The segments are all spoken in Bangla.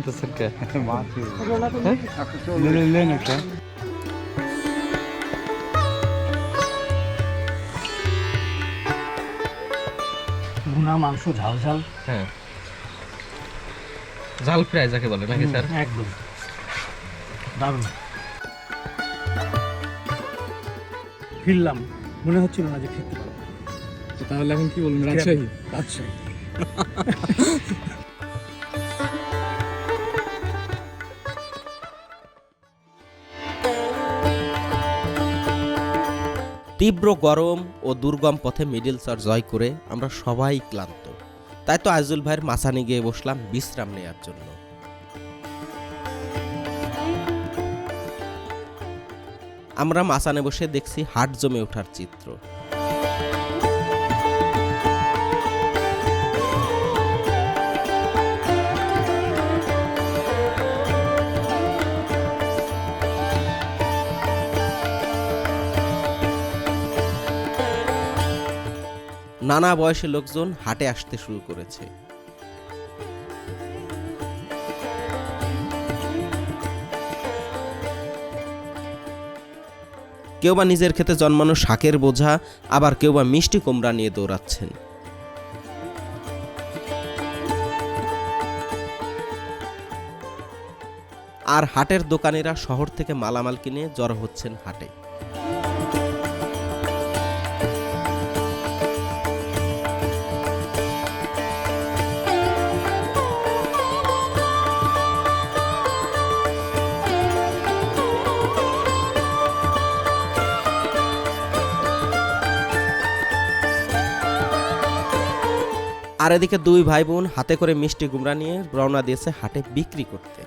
করতেছেন কে? হ্যাঁ? একটা। ভুনা মাংস ঝাল ঝাল। হ্যাঁ। জাল ফ্রাই যাকে বলে নাকি স্যার? একদম। দারুণ। ফিরলাম। মনে হচ্ছিল না যে ফিরতে পারব। তাহলে এখন কি বলবেন? রাজশাহী? রাজশাহী। তীব্র গরম ও দুর্গম পথে মিডিল চার জয় করে আমরা সবাই ক্লান্ত। তাই তো আইজুল ভাইয়ের মাসানি গিয়ে বসলাম বিশ্রাম নেওয়ার জন্য। আমরা মাসানে বসে দেখছি হাট জমে ওঠার চিত্র। নানা বয়সের লোকজন হাটে আসতে শুরু করেছে। কেউ বা নিজের ক্ষেতে জন্মানো শাকের বোঝা, আবার কেউ বা মিষ্টি কুমড়া নিয়ে দৌড়াচ্ছেন। আর হাটের দোকানিরা শহর থেকে মালামাল কিনে জড়ো হচ্ছেন হাটে। আর এদিকে দুই ভাই বোন হাতে করে মিষ্টি গুমরা নিয়ে রওনা দিয়েছে হাটে বিক্রি করতে।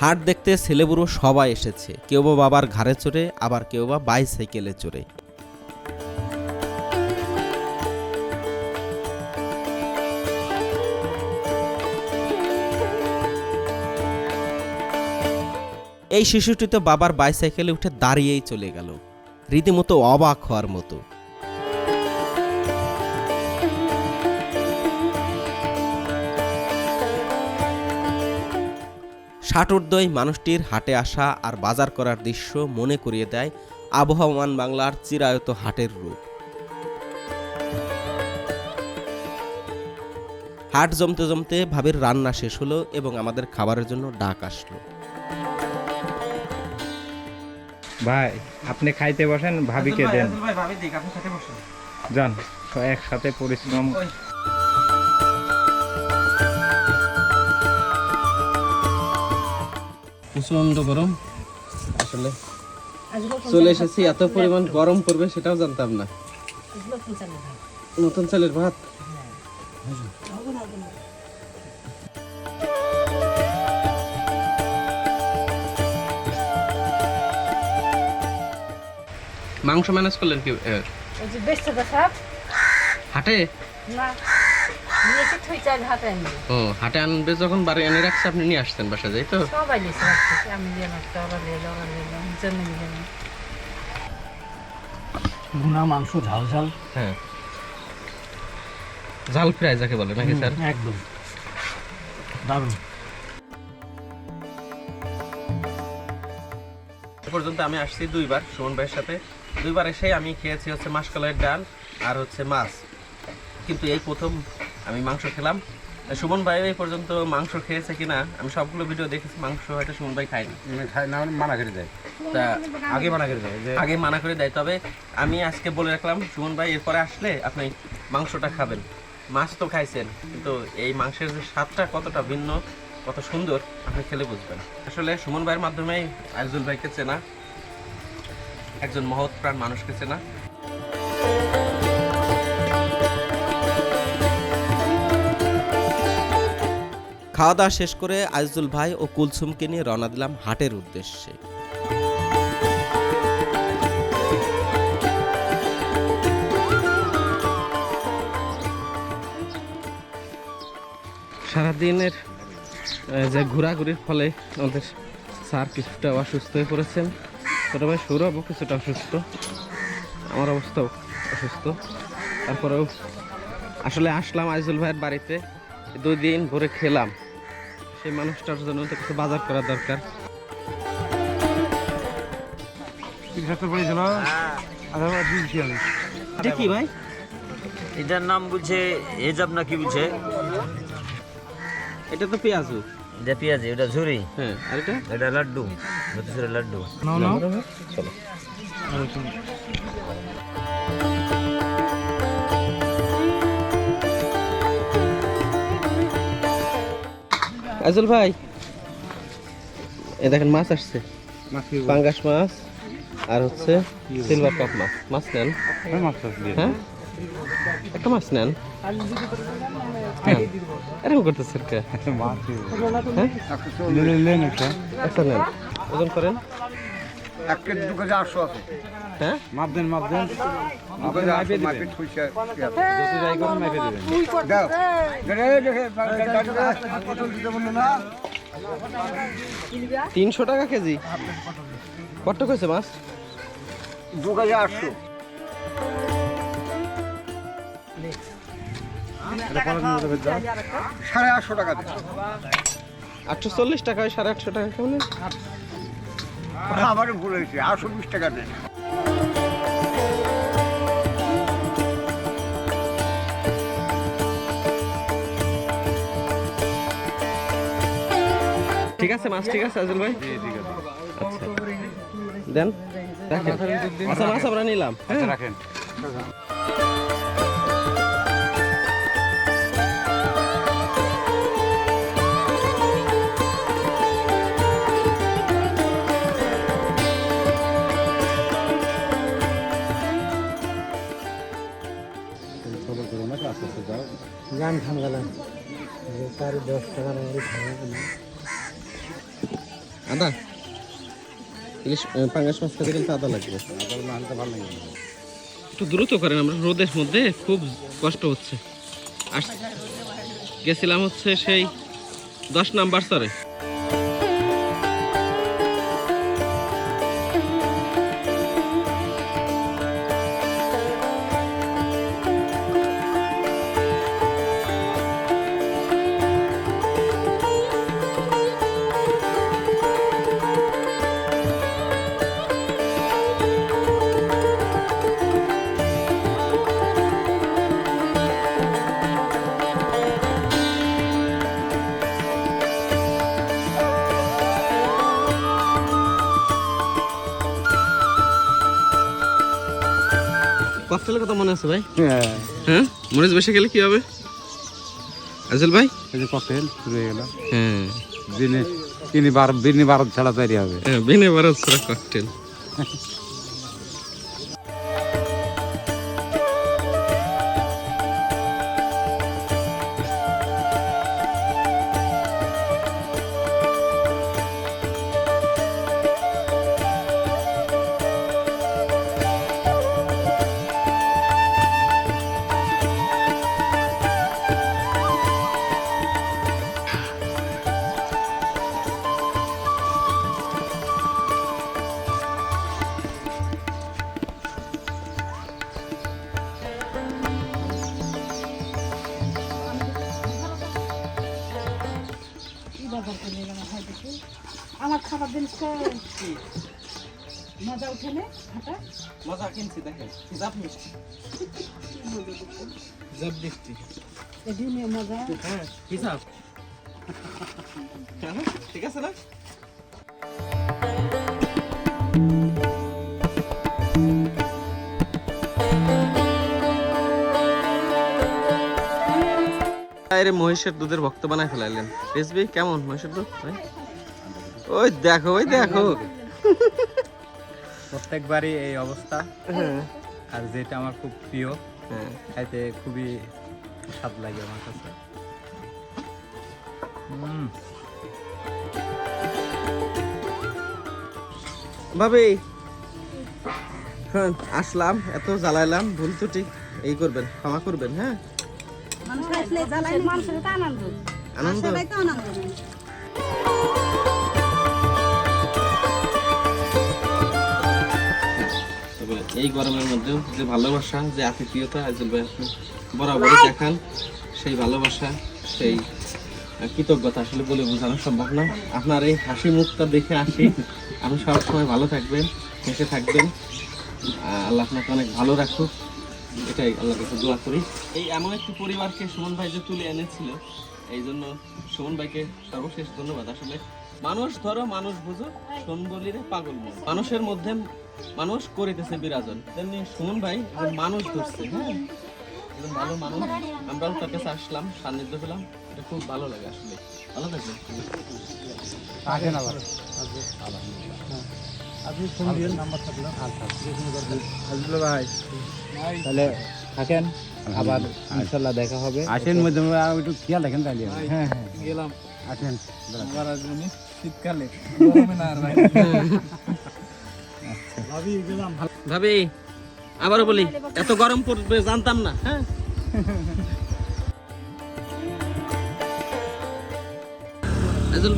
হাট দেখতে ছেলেবুড়ো সবাই এসেছে। কেউ বা বাবার ঘাড়ে চড়ে, আবার কেউ বা বাইসাইকেলে চড়ে। এই শিশুটি তো বাবার বাইসাইকেলে উঠে দাঁড়িয়েই চলে গেল। রীতিমতো অবাক হওয়ার মতো। ষাটোর্দয় মানুষটির হাটে আসা আর বাজার করার দৃশ্য মনে করিয়ে দেয় আবহমান বাংলার চিরায়ত হাটের রূপ। হাট জমতে জমতে ভাবির রান্না শেষ হলো এবং আমাদের খাবারের জন্য ডাক আসলো। ভাই আপনি খাইতে বসেন ভাবিকে দেন। ভাবি দিক আপনি সাথে বসুন। যান একসাথে পরিশ্রম। প্রচণ্ড গরম। আসলে চলে এসেছি এত পরিমাণ গরম পড়বে সেটাও জানতাম না। নতুন চালের ভাত? মাংস ম্যানেজ করলেন কি ওই যে বেচতে দেখা হাটে? না নিয়েছি আনি ও হাটে আনবে যখন বাড়ি এনে রাখছে আপনি নিয়ে আসতেন বাসা যাই তো? সবাই লিখে রাখতেছি আমি দিয়ে রাখতে ওরা লিয়ে ওরা লিয়ে জন্য নিয়ে ভুনা মাংস ঝাল ঝাল। হ্যাঁ। জাল ফ্রাই যাকে বলে নাকি স্যার? একদম। দারুণ। এ পর্যন্ত আমি আসছি দুইবার সুমন ভাইয়ের সাথে। দুইবার এসেই আমি খেয়েছি হচ্ছে মাসকলাইয়ের ডাল আর হচ্ছে মাছ। কিন্তু এই প্রথম আমি মাংস খেলাম। সুমন ভাই এই পর্যন্ত মাংস খেয়েছে কিনা আমি সবগুলো ভিডিও দেখেছি মাংস হয়তো সুমন ভাই খায়নি। না মানা করে দেয়। তা আগে মানা করে দেয় আগে মানা করে দেয়। তবে আমি আজকে বলে রাখলাম সুমন ভাই এরপরে আসলে আপনি মাংসটা খাবেন। মাছ তো খাইছেন কিন্তু এই মাংসের যে স্বাদটা কতটা ভিন্ন কত সুন্দর আপনি খেলে বুঝবেন। আসলে সুমন ভাইয়ের মাধ্যমেই আইজুল ভাইকে চেনা। একজন মহৎ প্রাণ মানুষকে চেনা। খাওয়া দাওয়া শেষ করে আইজুল ভাই ও কুলসুমকে নিয়ে রওনা দিলাম হাটের উদ্দেশ্যে। সারাদিনের যে ঘোরাঘুরির ফলে আমাদের স্যার কিছুটা অসুস্থ হয়ে পড়েছেন। ছোটো ভাই সৌরভও কিছুটা অসুস্থ। আমার অবস্থাও অসুস্থ। তারপরেও আসলে আসলাম আইজুল ভাইয়ের বাড়িতে। দুই দিন ভরে খেলাম। সেই মানুষটার জন্য তো কিছু বাজার করা দরকার আমি এটা কি ভাই? এটার নাম বলছে এজাব না কি বলছে এটা তো পেঁয়াজু। এটা পেঁয়াজি ওটা ঝুরি। হ্যাঁ আর এটা এটা লাড্ডু মতিসুরের লাড্ডু। নাও নাও। চলো। আইজুল ভাই এ দেখেন মাছ আসছে। পাঙ্গাস মাছ আর হচ্ছে সিলভার কাপ মাছ। মাছ নেন? হ্যাঁ একটা মাছ নেন। হ্যাঁ এরকম করতেছেন কে একটা নেন ওজন করেন তিনশো টাকা কেজি। কত কইছে মাছ? দু কেজি আটশো। সাড়ে আটশো টাকা দেয় আটশো চল্লিশ টাকা সাড়ে আটশো টাকা কেমন আমার ভুল হয়েছে আটশো বিশ টাকা দেয় ঠিক আছে মাছ ঠিক আছে আজল ভাই? আচ্ছা। দেন রাখেন। আচ্ছা মাছ আমরা নিলাম। হ্যাঁ রাখেন। গান খান গেলাম তার দশ টাকার মধ্যে আদা? ইলিশ পাঙ্গাস মাছ খেতে গেলে লাগবে। আদা ভালো লাগবে একটু দ্রুত করেন আমরা রোদের মধ্যে খুব কষ্ট হচ্ছে। আস গেছিলাম হচ্ছে সেই দশ নাম্বার স্তরে। কথা মনে আছে ভাই। হ্যাঁ। মরিচ বেশি গেলে কি হবে? আজল ভাই? এই যে ককটেল শুরু হয়ে গেল। হ্যাঁ। দিনে তিনি বার দিনে বারো ছাড়া তৈরি হবে। হ্যাঁ বিনে ভারত ছাড়া ককটেল মজা উঠে হাঁটা। মজা কিনছি দেখেন হিসাব মিষ্টি। হিসাব মিষ্টি। ডিমে মজা। হ্যাঁ হিসাব হ্যাঁ, ঠিক আছে না? আরে মহিষের দুধের ভক্ত বানায় ফেলাইলেন। রেসবি কেমন মহিষের দুধ? ভাই? ওই দেখো ওই দেখো। প্রত্যেকবারই এই অবস্থা। হ্যাঁ। আর যেটা আমার খুব প্রিয় হ্যাঁ। খাইতে খুবই স্বাদ লাগে আমার কাছে। হুম ভাবি হ্যাঁ আসলাম এত জ্বালাইলাম ভুল ত্রুটি এই করবেন ক্ষমা করবেন হ্যাঁ? মানুষ এই গরমের মধ্যেও যে ভালোবাসা, যে আতিথিয়তা আইজুল ভাই বরাবরই দেখান, সেই ভালোবাসা, সেই কৃতজ্ঞতা আসলে বলে বোঝানো সম্ভব না। আপনার এই হাসি মুখটা দেখে আসি। আপনি সবসময় ভালো থাকবেন, হেসে থাকবেন। আল্লাহ আপনাকে অনেক ভালো রাখুক। এটাই আল্লাহর কাছে দোয়া করি। এই এমন একটি পরিবারকে সুমন ভাই যে তুলে এনেছিল, এই জন্য সুমন ভাইকে সর্বশেষ ধন্যবাদ। আসলে মানুষ ধরো, মানুষ বুঝো শোন বলিরে পাগল মন। মানুষের মধ্যে মানুষ করিতেছে বিরাজন। তেমনি সুমন ভাই মানুষ ধরছে হ্যাঁ? একজন ভালো মানুষ। আমরাও তার কাছে আসলাম সান্নিধ্য পেলাম। এটা খুব ভালো লাগে আসলে। ভালো আসেন আবার। আপনি ফোন দিয়ে থাকলে। আজুল ভাই। তাহলে থাকেন আবার ইনশাল্লাহ দেখা হবে। আসেন মধ্যে একটু খেয়াল রাখেন তাহলে। হ্যাঁ হ্যাঁ। গেলাম। আসেন। শীতকালে। গেলাম ভালো ভাবি আবারও বলি এত গরম পড়বে, জানতাম না। হ্যাঁ?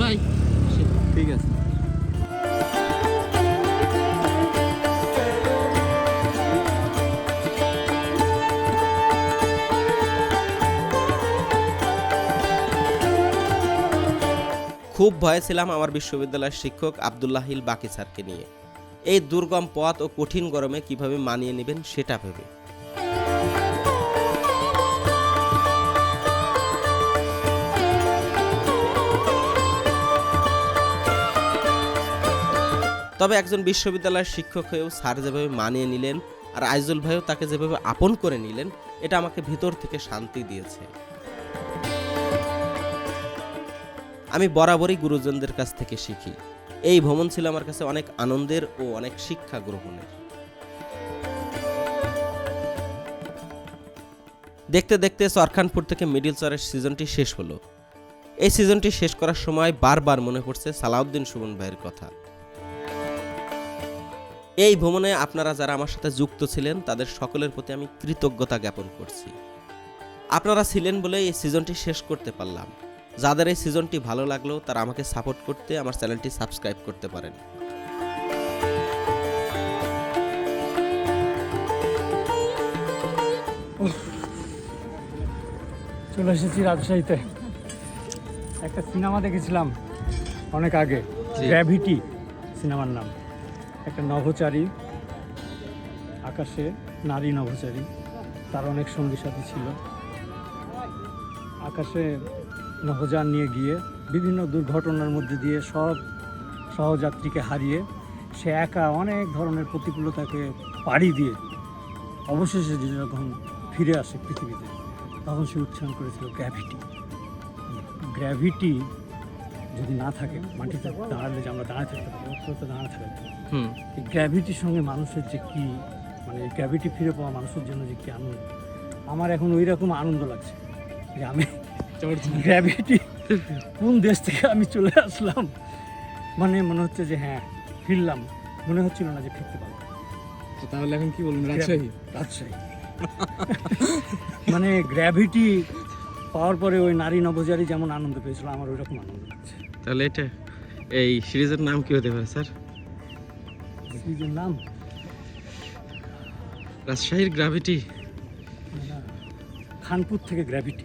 ভাই। ঠিক আছে। খুব ভয়ে ছিলাম আমার বিশ্ববিদ্যালয়ের শিক্ষক আবদুল্লাহিল বাকি স্যারকে নিয়ে। এই দুর্গম পথ ও কঠিন গরমে কীভাবে মানিয়ে নেবেন সেটা ভেবে। তবে একজন বিশ্ববিদ্যালয়ের শিক্ষক হয়েও স্যার যেভাবে মানিয়ে নিলেন আর আইজুল ভাইও তাকে যেভাবে আপন করে নিলেন, এটা আমাকে ভিতর থেকে শান্তি দিয়েছে। আমি বরাবরই গুরুজনদের কাছ থেকে শিখি। এই ভ্রমণ ছিল আমার কাছে অনেক আনন্দের ও অনেক শিক্ষা গ্রহণের। দেখতে দেখতে সরখানপুর থেকে মিডিল চরের সিজনটি শেষ হলো। এই সিজনটি শেষ করার সময় বারবার মনে পড়ছে সালাউদ্দিন সুমন ভাইয়ের কথা। এই ভ্রমণে আপনারা যারা আমার সাথে যুক্ত ছিলেন, তাদের সকলের প্রতি আমি কৃতজ্ঞতা জ্ঞাপন করছি। আপনারা ছিলেন বলে এই সিজনটি শেষ করতে পারলাম। যাদের এই সিজনটি ভালো লাগল তারা আমাকে সাপোর্ট করতে আমার চ্যানেলটি সাবস্ক্রাইব করতে পারেন। চলে এসেছি রাজশাহীতে। একটা সিনেমা দেখেছিলাম অনেক আগে গ্র্যাভিটি সিনেমার নাম। একটা নভোচারী আকাশে নারী নভোচারী তার অনেক সঙ্গী সাথী ছিল। আকাশে নভোযান নিয়ে গিয়ে বিভিন্ন দুর্ঘটনার মধ্যে দিয়ে সব সহযাত্রীকে হারিয়ে সে একা অনেক ধরনের প্রতিকূলতাকে পাড়ি দিয়ে অবশেষে যে যখন ফিরে আসে পৃথিবীতে তখন সে উচ্চারণ করেছিল গ্র্যাভিটি গ্র্যাভিটি যদি না থাকে মাটিতে দাঁড়ালে যে আমরা দাঁড়াতে থাকতে থাকতে হুম। এই গ্র্যাভিটির সঙ্গে মানুষের যে কী মানে এই গ্র্যাভিটি ফিরে পাওয়া মানুষের জন্য যে কী আনন্দ আমার এখন ওই রকম আনন্দ লাগছে যে আমি গ্র্যাভিটি কোন দেশ থেকে আমি চলে আসলাম? মানে মনে হচ্ছে যে হ্যাঁ ফিরলাম। মনে হচ্ছিল না যে ফিরতে পারব। তাহলে এখন কি বলবেন রাজশাহী? রাজশাহী। মানে গ্র্যাভিটি পাওয়ার পরে ওই নারী নবজারী যেমন আনন্দ পেয়েছিল আমার ওই রকম আনন্দ লাগছে। তাহলে এটা এই সিরিজের নাম কি হতে পারে স্যার? সিরিজের নাম? রাজশাহীর গ্র্যাভিটি খানপুর থেকে গ্র্যাভিটি